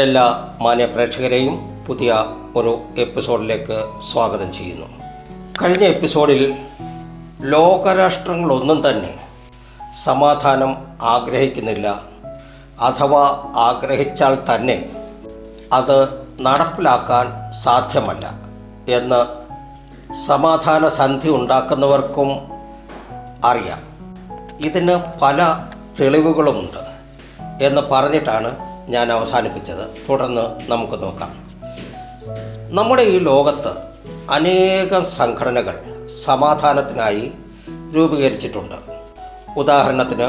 എല്ലാ മാന്യ പ്രേക്ഷകരെയും പുതിയ ഒരു എപ്പിസോഡിലേക്ക് സ്വാഗതം ചെയ്യുന്നു. കഴിഞ്ഞ എപ്പിസോഡിൽ ലോകരാഷ്ട്രങ്ങളൊന്നും തന്നെ സമാധാനം ആഗ്രഹിക്കുന്നില്ല. അഥവാ ആഗ്രഹിച്ചാൽ തന്നെ അത് നടപ്പിലാക്കാൻ സാധ്യമല്ല എന്ന് സമാധാന സന്ധി ഉണ്ടാക്കുന്നവർക്കും അറിയാം. ഇതിന് പല തെളിവുകളുമുണ്ട് എന്ന് പറഞ്ഞിട്ടാണ് ഞാൻ അവസാനിപ്പിച്ചത്. തുടർന്ന് നമുക്ക് നോക്കാം. നമ്മുടെ ഈ ലോകത്ത് അനേകം സംഘടനകൾ സമാധാനത്തിനായി രൂപീകരിച്ചിട്ടുണ്ട്. ഉദാഹരണത്തിന്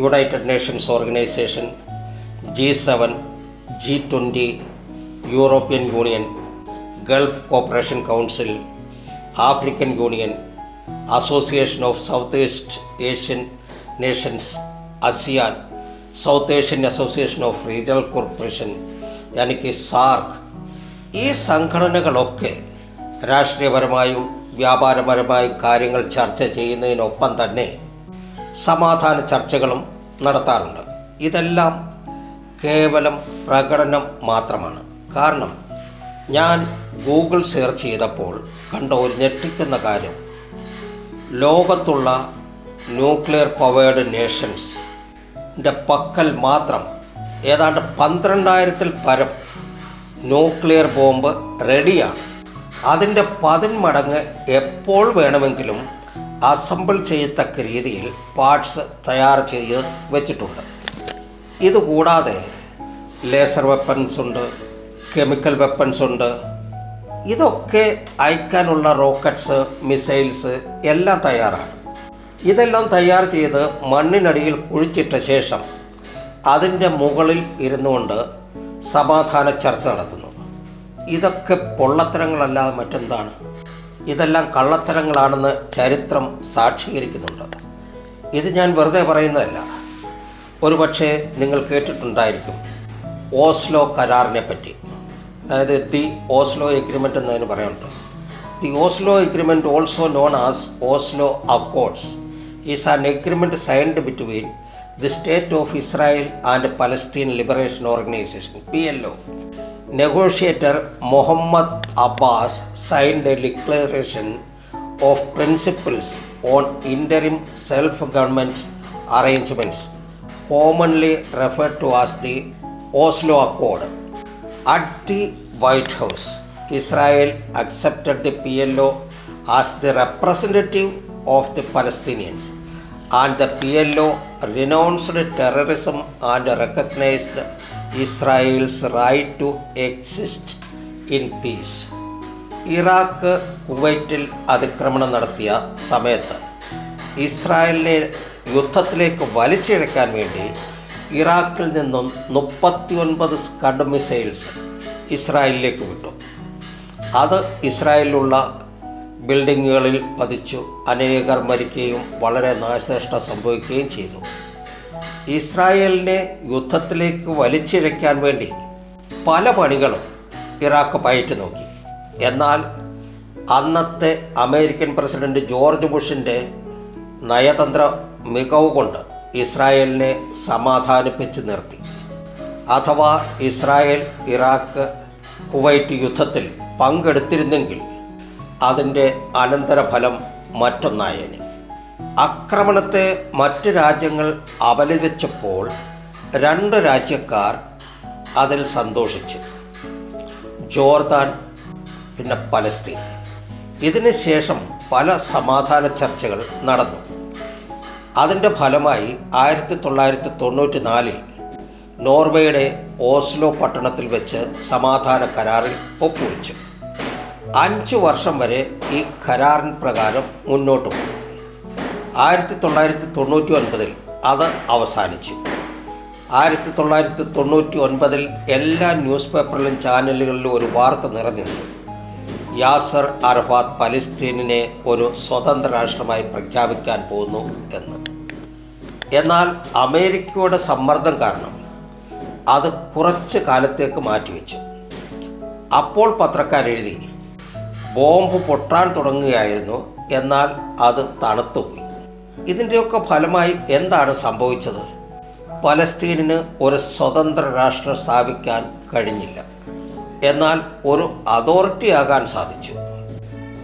United Nations Organisation G seven G twenty European Union Gulf Cooperation Council African Union Association of South East Asian Nations ASEAN South Asian Association of Regional Corporation യാനിക്ക് SAARC ഈ സംഘടനകളൊക്കെ രാഷ്ട്രീയപരമായും വ്യാപാരപരമായും കാര്യങ്ങൾ ചർച്ച ചെയ്യുന്നതിനൊപ്പം തന്നെ സമാധാന ചർച്ചകളും നടത്താറുണ്ട്. ഇതെല്ലാം കേവലം പ്രകടനം മാത്രമാണ്. കാരണം ഞാൻ ഗൂഗിൾ സെർച്ച് ചെയ്തപ്പോൾ കണ്ട ഒരു ഞെട്ടിക്കുന്ന കാര്യം. ലോകത്തുള്ള ന്യൂക്ലിയർ പവേർഡ് നേഷൻസ് പക്കൽ മാത്രം ഏതാണ്ട് പന്ത്രണ്ടായിരത്തിൽ പരം ന്യൂക്ലിയർ ബോംബ് റെഡിയാണ്. അതിന്റെ പതിന്മടങ്ങ് എപ്പോൾ വേണമെങ്കിലും അസംബിൾ ചെയ്യത്തക്ക രീതിയിൽ പാർട്സ് തയ്യാർ ചെയ്ത് വെച്ചിട്ടുണ്ട്. ഇതുകൂടാതെ ലേസർ വെപ്പൻസ് ഉണ്ട് കെമിക്കൽ വെപ്പൻസ് ഉണ്ട്. ഇതൊക്കെ അയക്കാനുള്ള റോക്കറ്റ്സ് മിസൈൽസ് എല്ലാം തയ്യാറാണ്. ഇതെല്ലാം തയ്യാർ ചെയ്ത് മണ്ണിനടിയിൽ കുഴിച്ചിട്ട ശേഷം അതിന്റെ മുകളിൽ ഇരുന്നു കൊണ്ട് സമാധാന ചർച്ച നടത്തുന്നു. ഇതൊക്കെ പൊള്ളത്തരങ്ങളല്ലാതെ മറ്റെന്താണ്? ഇതെല്ലാം കള്ളത്തരങ്ങളാണെന്ന് ചരിത്രം സാക്ഷീകരിക്കുന്നുണ്ട്. ഇത് ഞാൻ വെറുതെ പറയുന്നതല്ല. ഒരുപക്ഷെ നിങ്ങൾ കേട്ടിട്ടുണ്ടായിരിക്കും ഓസ്ലോ കരാറിനെ പറ്റി. അതായത് ദി ഓസ്ലോ എഗ്രിമെന്റ് എന്നതിന് പറയുന്നുണ്ട് the Oslo agreement also known as Oslo accords. is an agreement signed between the State of Israel and Palestine Liberation Organization PLO. Negotiator Mohammed Abbas signed a declaration of principles on interim self government arrangements, commonly referred to as the Oslo Accord. At the White House, Israel accepted the PLO as the representative of the Palestinians, and the PLO renounced terrorism and recognized Israel's right to exist in peace. Iraq കുവൈറ്റിൽ അതിക്രമണം നടത്തിയ സമയത്ത് ഇസ്രായേലിനെ യുദ്ധത്തിലേക്ക് വലിച്ചിഴക്കാൻ വേണ്ടി ഇറാഖിൽ നിന്നും മുപ്പത്തിയൊൻപത് സ്കഡ് മിസൈൽസ് ഇസ്രായേലിലേക്ക് വിട്ടു അത് ഇസ്രായേലിലുള്ള ബിൽഡിങ്ങുകളിൽ പതിച്ചു അനേകർ മരിക്കുകയും വളരെ നാശനഷ്ടം സംഭവിക്കുകയും ചെയ്തു. ഇസ്രായേലിനെ യുദ്ധത്തിലേക്ക് വലിച്ചിഴയ്ക്കാൻ വേണ്ടി പല പണികളും ഇറാഖ് പയറ്റി നോക്കി. എന്നാൽ അന്നത്തെ അമേരിക്കൻ പ്രസിഡന്റ് ജോർജ് ബുഷിന്റെ നയതന്ത്ര മികവ് കൊണ്ട് ഇസ്രായേലിനെ സമാധാനിപ്പിച്ച് നിർത്തി. അഥവാ ഇസ്രായേൽ ഇറാഖ് കുവൈറ്റ് യുദ്ധത്തിൽ പങ്കെടുത്തിരുന്നെങ്കിൽ അതിന്റെ അനന്തരഫലം മറ്റൊന്നായേനെ. ആക്രമണത്തെ മറ്റ് രാജ്യങ്ങൾ അപലപിച്ചപ്പോൾ രണ്ട് രാജ്യക്കാർ അതിൽ സന്തോഷിച്ചു. ജോർദാൻ പിന്നെ പലസ്തീൻ. ഇതിന് ശേഷം പല സമാധാന ചർച്ചകൾ നടന്നു. അതിന്റെ ഫലമായി ആയിരത്തി തൊള്ളായിരത്തി തൊണ്ണൂറ്റി നാലിൽ നോർവേയുടെ ഓസ്ലോ പട്ടണത്തിൽ വെച്ച് സമാധാന കരാറിൽ ഒപ്പുവെച്ചു. അഞ്ച് വർഷം വരെ ഈ കരാറിൻ പ്രകാരം മുന്നോട്ട് പോയി. ആയിരത്തി തൊള്ളായിരത്തി തൊണ്ണൂറ്റി ഒൻപതിൽ അത് അവസാനിച്ചു. ആയിരത്തി തൊള്ളായിരത്തി തൊണ്ണൂറ്റി ഒൻപതിൽ എല്ലാ ന്യൂസ് പേപ്പറിലും ചാനലുകളിലും ഒരു വാർത്ത നിറഞ്ഞിരുന്നു. യാസർ അറഫാത്ത് പലസ്തീനിനെ ഒരു സ്വതന്ത്ര രാഷ്ട്രമായി പ്രഖ്യാപിക്കാൻ പോകുന്നു എന്ന്. എന്നാൽ അമേരിക്കയുടെ സമ്മർദ്ദം കാരണം അത് കുറച്ച് കാലത്തേക്ക് മാറ്റിവെച്ചു. അപ്പോൾ പത്രക്കാരെഴുതി ബോംബ് പൊട്ടാൻ തുടങ്ങുകയായിരുന്നു. എന്നാൽ അത് തണുത്തുപോയി. ഇതിന്റെയൊക്കെ ഫലമായി എന്താണ് സംഭവിച്ചത്? പലസ്തീനിന് ഒരു സ്വതന്ത്ര രാഷ്ട്രം സ്ഥാപിക്കാൻ കഴിഞ്ഞില്ല. എന്നാൽ ഒരു അതോറിറ്റി ആകാൻ സാധിച്ചു.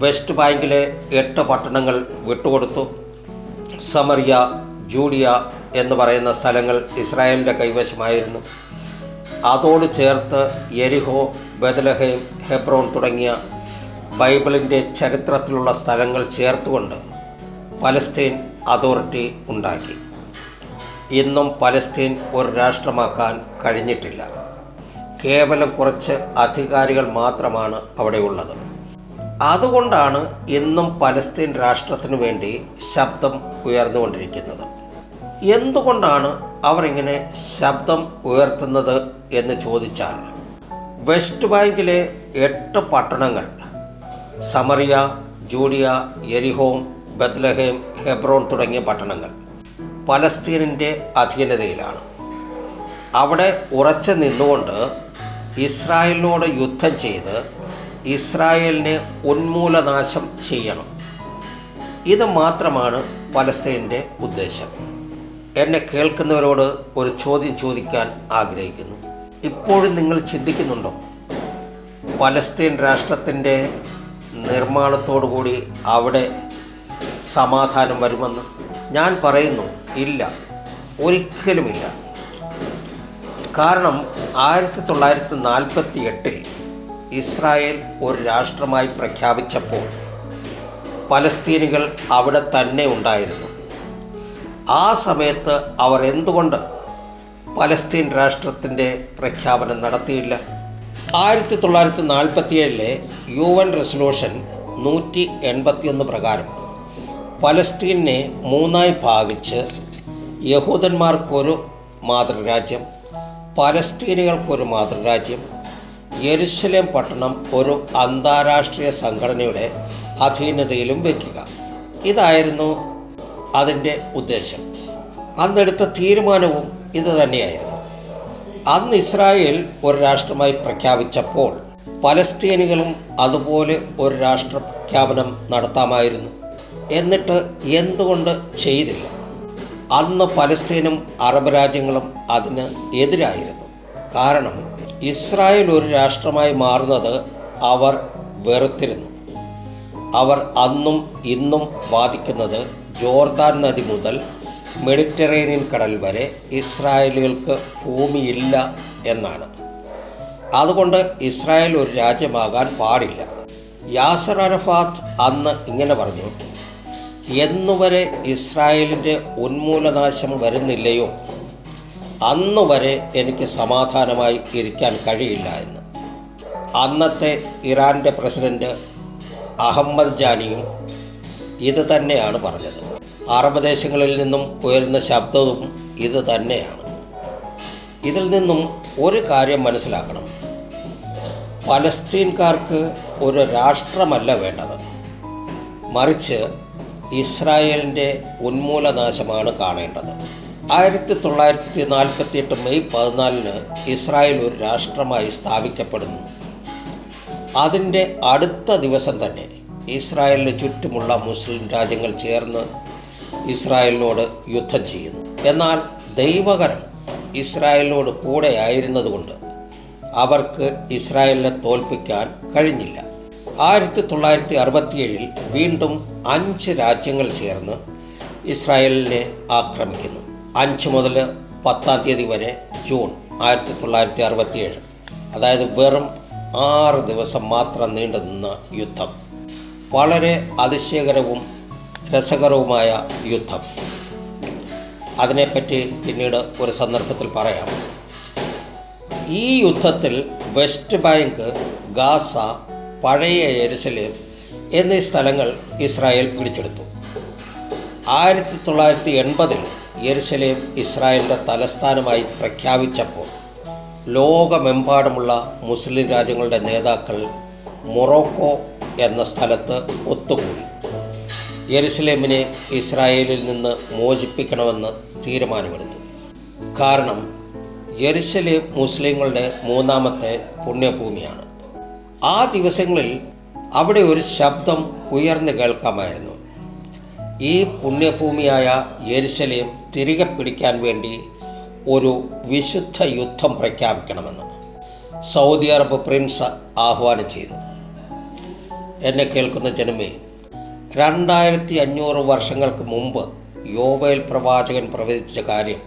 വെസ്റ്റ് ബാങ്കിലെ എട്ട് പട്ടണങ്ങൾ വിട്ടുകൊടുത്തു. സമറിയ ജൂഡിയ എന്ന് പറയുന്ന സ്ഥലങ്ങൾ ഇസ്രായേലിന്റെ കൈവശമായിരുന്നു. അതോട് ചേർത്ത് എരിഹോ ബദലഹേം ഹെബ്രോൺ തുടങ്ങിയ ബൈബിളിന്റെ ചരിത്രത്തിലുള്ള സ്ഥലങ്ങൾ ചേർത്തുകൊണ്ട് പലസ്തീൻ അതോറിറ്റി ഉണ്ടാക്കി. ഇന്നും പലസ്തീൻ ഒരു രാഷ്ട്രമാക്കാൻ കഴിഞ്ഞിട്ടില്ല. കേവലം കുറച്ച് അധികാരികൾ മാത്രമാണ് അവിടെയുള്ളത് അതുകൊണ്ടാണ് ഇന്നും പലസ്തീൻ രാഷ്ട്രത്തിനു വേണ്ടി ശബ്ദം ഉയർന്നുകൊണ്ടിരിക്കുന്നത്. എന്തുകൊണ്ടാണ് അവർ ഇങ്ങനെ ശബ്ദം ഉയർത്തുന്നത് എന്ന് ചോദിച്ചാൽ വെസ്റ്റ് ബാങ്കിലെ എട്ട് പട്ടണങ്ങൾ സമറിയ ജൂഡിയ എരിഹോം ബത്ലഹേം ഹെബ്രോൺ തുടങ്ങിയ പട്ടണങ്ങൾ പലസ്തീനിന്റെ അധീനതയിലാണ്. അവിടെ ഉറച്ചു നിന്നുകൊണ്ട് ഇസ്രായേലിനോട് യുദ്ധം ചെയ്ത് ഇസ്രായേലിനെ ഉന്മൂലനാശം ചെയ്യണം. ഇത് മാത്രമാണ് പലസ്തീന്റെ ഉദ്ദേശം. എന്നെ കേൾക്കുന്നവരോട് ഒരു ചോദ്യം ചോദിക്കാൻ ആഗ്രഹിക്കുന്നു. ഇപ്പോഴും നിങ്ങൾ ചിന്തിക്കുന്നുണ്ടോ? പലസ്തീൻ രാഷ്ട്രത്തിന്റെ നിർമ്മാണത്തോടുകൂടി അവിടെ സമാധാനം വരുമെന്ന് ഞാൻ പറയുന്നു. ഇല്ല. ഒരിക്കലുമില്ല. കാരണം ആയിരത്തി തൊള്ളായിരത്തി നാൽപ്പത്തി എട്ടിൽ ഇസ്രായേൽ ഒരു രാഷ്ട്രമായി പ്രഖ്യാപിച്ചപ്പോൾ പലസ്തീനികൾ അവിടെ തന്നെ ഉണ്ടായിരുന്നു. ആ സമയത്ത് അവർ എന്തുകൊണ്ട് പലസ്തീൻ രാഷ്ട്രത്തിന്റെ പ്രഖ്യാപനം നടത്തിയില്ല? ആയിരത്തി തൊള്ളായിരത്തി നാൽപ്പത്തിയേഴിലെ യു എൻ റെസൊല്യൂഷൻ നൂറ്റി എൺപത്തിയൊന്ന് പ്രകാരം പലസ്തീനെ മൂന്നായി ഭാഗിച്ച് യഹൂദന്മാർക്കൊരു മാതൃരാജ്യം പലസ്തീനികൾക്കൊരു മാതൃരാജ്യം യെരുസലേം പട്ടണം ഒരു അന്താരാഷ്ട്ര സംഘടനയുടെ അധീനതയിലും വയ്ക്കുക. ഇതായിരുന്നു അതിന്റെ ഉദ്ദേശം. അന്നെടുത്ത തീരുമാനവും ഇത് തന്നെയായിരുന്നു. അന്ന് ഇസ്രായേൽ ഒരു രാഷ്ട്രമായി പ്രഖ്യാപിച്ചപ്പോൾ പലസ്തീനികളും അതുപോലെ ഒരു രാഷ്ട്ര പ്രഖ്യാപനം നടത്താമായിരുന്നു. എന്നിട്ട് എന്തുകൊണ്ട് ചെയ്തില്ല? അന്ന് പലസ്തീനും അറബ് രാജ്യങ്ങളും അതിന് എതിരായിരുന്നു. കാരണം ഇസ്രായേൽ ഒരു രാഷ്ട്രമായി മാറുന്നത് അവർ വെറുത്തിരുന്നു. അവർ അന്നും ഇന്നും വാദിക്കുന്നത് ജോർദാൻ നദി മുതൽ മെഡിറ്ററേനിയൻ കടൽ വരെ ഇസ്രായേലുകൾക്ക് ഭൂമിയില്ല എന്നാണ്. അതുകൊണ്ട് ഇസ്രായേൽ ഒരു രാജ്യമാകാൻ പാടില്ല. യാസർ അറഫാത്ത് അന്ന് ഇങ്ങനെ പറഞ്ഞു എന്നുവരെ ഇസ്രായേലിന്റെ ഉന്മൂലനാശം വരുന്നില്ലയോ? അന്ന് വരെ എനിക്ക് സമാധാനമായി ഇരിക്കാൻ കഴിയില്ല എന്ന്. അന്നത്തെ ഇറാന്റെ പ്രസിഡന്റ് അഹമ്മദ് ജാനിയും ഇത് തന്നെയാണ് പറഞ്ഞത്. അറബ് ദേശങ്ങളിൽ നിന്നും ഉയരുന്ന ശബ്ദവും ഇത് തന്നെയാണ്. ഇതിൽ നിന്നും ഒരു കാര്യം മനസ്സിലാക്കണം. പലസ്തീൻകാർക്ക് ഒരു രാഷ്ട്രമല്ല വേണ്ടത്. മറിച്ച് ഇസ്രായേലിന്റെ ഉന്മൂലനാശമാണ് കാണേണ്ടത്. ആയിരത്തി തൊള്ളായിരത്തി നാൽപ്പത്തി എട്ട് മെയ് പതിനാലിന് ഇസ്രായേൽ ഒരു രാഷ്ട്രമായി സ്ഥാപിക്കപ്പെടുന്നു. അതിന്റെ അടുത്ത ദിവസം തന്നെ ഇസ്രായേലിന് ചുറ്റുമുള്ള മുസ്ലിം രാജ്യങ്ങൾ ചേർന്ന് ഇസ്രായേലിനോട് യുദ്ധം ചെയ്യുന്നു. എന്നാൽ ദൈവകരം ഇസ്രായേലിനോട് കൂടെ ആയിരുന്നതുകൊണ്ട് അവർക്ക് ഇസ്രായേലിനെ തോൽപ്പിക്കാൻ കഴിഞ്ഞില്ല. ആയിരത്തി തൊള്ളായിരത്തി അറുപത്തിയേഴിൽ വീണ്ടും അഞ്ച് രാജ്യങ്ങൾ ചേർന്ന് ഇസ്രായേലിനെ ആക്രമിക്കുന്നു. അഞ്ച് മുതൽ പത്താം തീയതി വരെ ജൂൺ ആയിരത്തി തൊള്ളായിരത്തി അറുപത്തിയേഴ് അതായത് വെറും ആറ് ദിവസം മാത്രം നീണ്ടു നിന്ന യുദ്ധം. വളരെ അതിശയകരവും രസകരവുമായ യുദ്ധം. അതിനെപ്പറ്റി പിന്നീട് ഒരു സന്ദർഭത്തിൽ പറയാം. ഈ യുദ്ധത്തിൽ വെസ്റ്റ് ബാങ്ക് ഗാസ പഴയ എരുസലേം എന്നീ സ്ഥലങ്ങൾ ഇസ്രായേൽ പിടിച്ചെടുത്തു. ആയിരത്തി തൊള്ളായിരത്തി എൺപതിൽ യെരുസലേം ഇസ്രായേലിന്റെ തലസ്ഥാനമായി പ്രഖ്യാപിച്ചപ്പോൾ ലോകമെമ്പാടുമുള്ള മുസ്ലിം രാജ്യങ്ങളുടെ നേതാക്കൾ മൊറോക്കോ എന്ന സ്ഥലത്ത് ഒത്തുകൂടി. യെരുസലേമിനെ ഇസ്രായേലിൽ നിന്ന് മോചിപ്പിക്കണമെന്ന് തീരുമാനമെടുത്തു. കാരണം യെരുസലേം മുസ്ലിങ്ങളുടെ മൂന്നാമത്തെ പുണ്യഭൂമിയാണ്. ആ ദിവസങ്ങളിൽ അവിടെ ഒരു ശബ്ദം ഉയർന്നു കേൾക്കാമായിരുന്നു. ഈ പുണ്യഭൂമിയായ യെരുസലേം തിരികെ പിടിക്കാൻ വേണ്ടി ഒരു വിശുദ്ധ യുദ്ധം പ്രഖ്യാപിക്കണമെന്ന് സൗദി അറബ് പ്രിൻസ് ആഹ്വാനം ചെയ്തു. എന്നെ കേൾക്കുന്ന ജനമേ രണ്ടായിരത്തി അഞ്ഞൂറ് വർഷങ്ങൾക്ക് മുമ്പ് യോവേൽ പ്രവാചകൻ പ്രവചിച്ച കാര്യം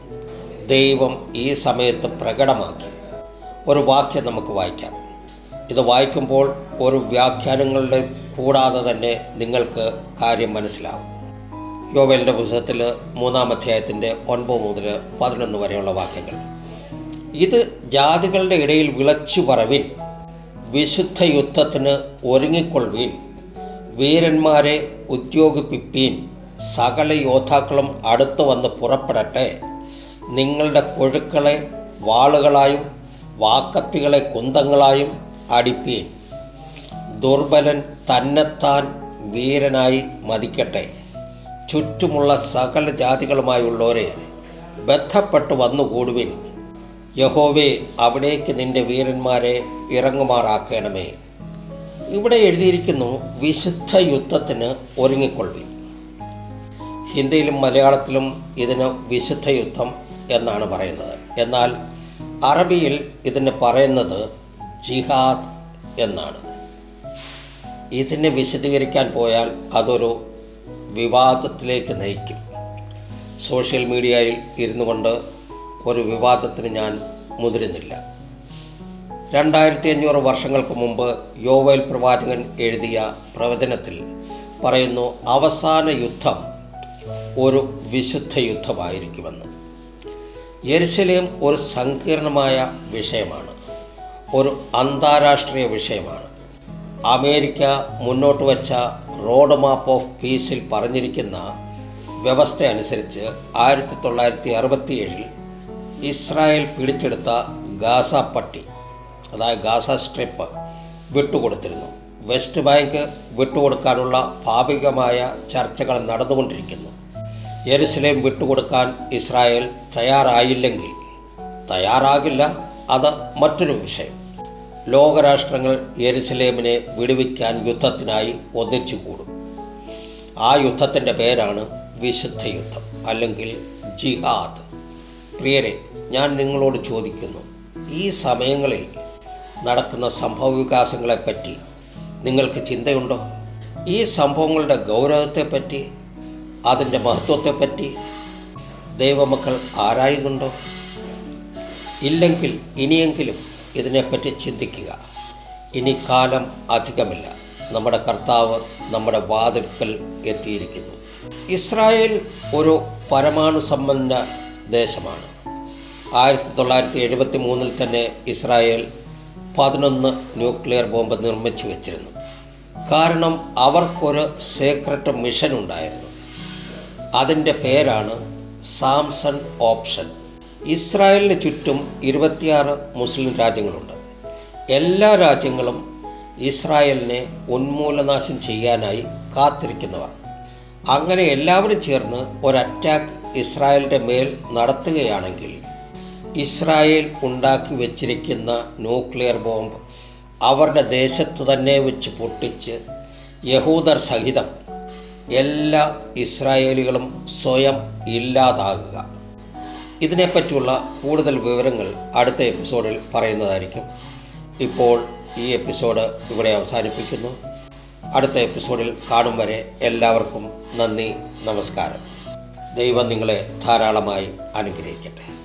ദൈവം ഈ സമയത്ത് പ്രകടമാക്കി. ഒരു വാക്യം നമുക്ക് വായിക്കാം. ഇത് വായിക്കുമ്പോൾ ഒരു വ്യാഖ്യാനങ്ങളുടെ കൂടാതെ തന്നെ നിങ്ങൾക്ക് കാര്യം മനസ്സിലാവും. യോബേലിന്റെ പുസ്തകത്തിൽ മൂന്നാം അധ്യായത്തിന്റെ ഒൻപത് മുതൽ പതിനൊന്ന് വരെയുള്ള വാക്യങ്ങൾ. ഇത് ജാതികളുടെ ഇടയിൽ വിളച്ചു പറവിൻ വിശുദ്ധ യുദ്ധത്തിന് ഒരുങ്ങിക്കൊള്ളുവീൻ വീരന്മാരെ ഉദ്യോഗിപ്പിപ്പീൻ. സകല യോദ്ധാക്കളും അടുത്തു വന്ന് പുറപ്പെടട്ടെ. നിങ്ങളുടെ കൊഴുക്കളെ വാളുകളായും വാക്കത്തികളെ കുന്തങ്ങളായും അടിപ്പീൻ. ദുർബലൻ തന്നെത്താൻ വീരനായി മതിക്കട്ടെ. ചുറ്റുമുള്ള സകല ജാതികളുമായുള്ളവരെ ബന്ധപ്പെട്ട് വന്നുകൂടുവിൻ. യഹോവേ അവിടേക്ക് നിന്റെ വീരന്മാരെ ഇറങ്ങുമാറാക്കണമേ. ഇവിടെ എഴുതിയിരിക്കുന്നു വിശുദ്ധ യുദ്ധത്തിന് ഒരുങ്ങിക്കൊള്ളി ഹിന്ദിയിലും മലയാളത്തിലും ഇതിന് വിശുദ്ധ യുദ്ധം എന്നാണ് പറയുന്നത്. എന്നാൽ അറബിയിൽ ഇതിന് പറയുന്നത് ജിഹാദ് എന്നാണ്. ഇതിനെ വിശദീകരിക്കാൻ പോയാൽ അതൊരു വിവാദത്തിലേക്ക് നയിക്കും. സോഷ്യൽ മീഡിയയിൽ ഇരുന്നു കൊണ്ട് ഒരു വിവാദത്തിന് ഞാൻ മുതിരുന്നില്ല. രണ്ടായിരത്തി അഞ്ഞൂറ് വർഷങ്ങൾക്ക് മുമ്പ് യോവൽ പ്രവാചകൻ എഴുതിയ പ്രവചനത്തിൽ പറയുന്നു അവസാന യുദ്ധം ഒരു വിശുദ്ധ യുദ്ധമായിരിക്കുമെന്ന്. യെരുശലേം ഒരു സങ്കീർണമായ വിഷയമാണ് ഒരു അന്താരാഷ്ട്രീയ വിഷയമാണ്. അമേരിക്ക മുന്നോട്ട് വച്ച റോഡ് മാപ്പ് ഓഫ് പീസിൽ പറഞ്ഞിരിക്കുന്ന വ്യവസ്ഥ അനുസരിച്ച് ആയിരത്തി തൊള്ളായിരത്തി അറുപത്തിയേഴിൽ ഇസ്രായേൽ പിടിച്ചെടുത്ത ഗാസ പട്ടി അതായത് ഗാസ സ്ട്രിപ്പ് വിട്ടുകൊടുത്തിരുന്നു. വെസ്റ്റ് ബാങ്ക് വിട്ടുകൊടുക്കാനുള്ള ഭാവികമായ ചർച്ചകൾ നടന്നുകൊണ്ടിരിക്കുന്നു. യെരുസലേം വിട്ടുകൊടുക്കാൻ ഇസ്രായേൽ തയ്യാറായില്ലെങ്കിൽ തയ്യാറാകില്ല അത് മറ്റൊരു വിഷയം. ലോകരാഷ്ട്രങ്ങൾ യെരുസലേമിനെ വിടുവിക്കാൻ യുദ്ധത്തിനായി ഒന്നിച്ചു കൂടും ആ യുദ്ധത്തിന്റെ പേരാണ് വിശുദ്ധ യുദ്ധം അല്ലെങ്കിൽ ജിഹാദ്. പ്രിയരെ ഞാൻ നിങ്ങളോട് ചോദിക്കുന്നു ഈ സമയങ്ങളിൽ നടക്കുന്ന സംഭവ വികാസങ്ങളെപ്പറ്റി നിങ്ങൾക്ക് ചിന്തയുണ്ടോ? ഈ സംഭവങ്ങളുടെ ഗൗരവത്തെപ്പറ്റി അതിന്റെ മഹത്വത്തെപ്പറ്റി ദൈവമക്കൾ ആരായുന്നുണ്ടോ? ഇല്ലെങ്കിൽ ഇനിയെങ്കിലും ഇതിനെപ്പറ്റി ചിന്തിക്കുക. ഇനി കാലം അധികമില്ല. നമ്മുടെ കർത്താവ് നമ്മുടെ വാതിൽക്കൽ എത്തിയിരിക്കുന്നു. ഇസ്രായേൽ ഒരു പരമാണു സമ്പന്ന ദേശമാണ്. ആയിരത്തി തൊള്ളായിരത്തി എഴുപത്തി മൂന്നിൽ തന്നെ ഇസ്രായേൽ പതിനൊന്ന് ന്യൂക്ലിയർ ബോംബ് നിർമ്മിച്ചു വെച്ചിരുന്നു. കാരണം അവർക്കൊരു സീക്രട്ട് മിഷൻ ഉണ്ടായിരുന്നു. അതിന്റെ പേരാണ് സാംസൺ ഓപ്ഷൻ. ഇസ്രായേലിന് ചുറ്റും ഇരുപത്തിയാറ് മുസ്ലിം രാജ്യങ്ങളുണ്ട്. എല്ലാ രാജ്യങ്ങളും ഇസ്രായേലിനെ ഉന്മൂലനാശം ചെയ്യാനായി കാത്തിരിക്കുന്നവർ. അങ്ങനെ എല്ലാവരും ചേർന്ന് ഒരു അറ്റാക്ക് ഇസ്രായേലിന്റെ മേൽ നടത്തുകയാണെങ്കിൽ ഇസ്രായേൽ ഉണ്ടാക്കി വച്ചിരിക്കുന്ന ന്യൂക്ലിയർ ബോംബ് അവരുടെ ദേശത്ത് തന്നെ വെച്ച് പൊട്ടിച്ച് യഹൂദർ സഹിതം എല്ലാ ഇസ്രായേലികളും സ്വയം ഇല്ലാതാകുക. ഇതിനെപ്പറ്റിയുള്ള കൂടുതൽ വിവരങ്ങൾ അടുത്ത എപ്പിസോഡിൽ പറയുന്നതായിരിക്കും. ഇപ്പോൾ ഈ എപ്പിസോഡ് ഇവിടെ അവസാനിപ്പിക്കുന്നു. അടുത്ത എപ്പിസോഡിൽ കാണും വരെ എല്ലാവർക്കും നന്ദി നമസ്കാരം. ദൈവം നിങ്ങളെ ധാരാളമായി അനുഗ്രഹിക്കട്ടെ.